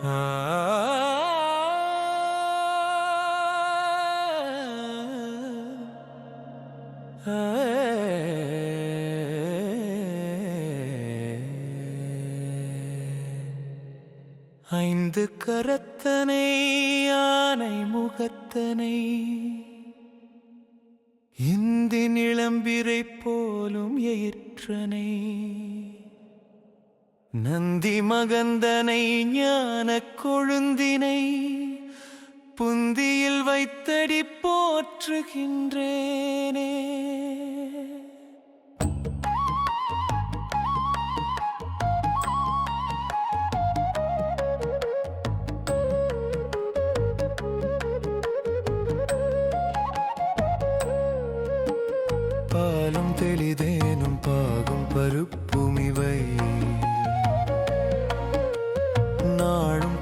ஐந்து கரத்தனை யானை முகத்தனை இந்தி நிளம்பிரை போலும் எயிற்றனை. நந்தி மகந்தனை ஞான கொழுந்தினை புந்தியில் வைத்தடி போற்றுகின்றேனே. பாலும் தெளிதேனும் பாகும் பருப்பும் இவை.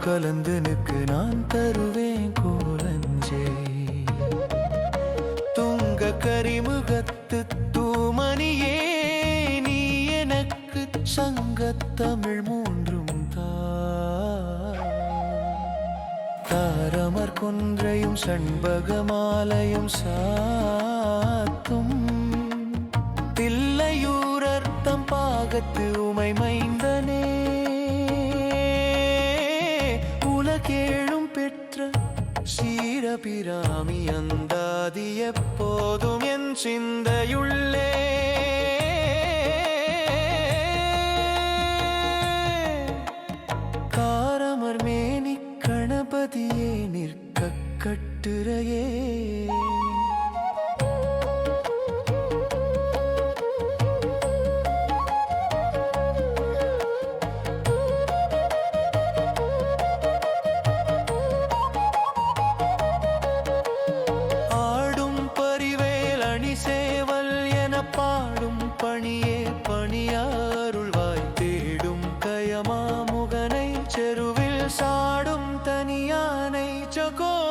கலந்தனுக்கு நான் தருவேன் கோலஞ்சே. துங்க கரிமுகத்து தூமணியே நீ எனக்கு சங்க தமிழ் மூன்றும் தா. தாரமர் கொன்றையும் சண்பகமாலையும் சாத்தும். தில்லையூரர்த்தம் பாகத்து உமை மைந்தனே சீரபிராமி அந்தாதி எப்போதும் என் சிந்தையுள்ளே. காரமர் மேனி கணபதியே நிற்க கட்டுரையே. பணியாருள்வாய். தேடும் கயமாமுகனை செருவில் சாடும் தனியானை சகோ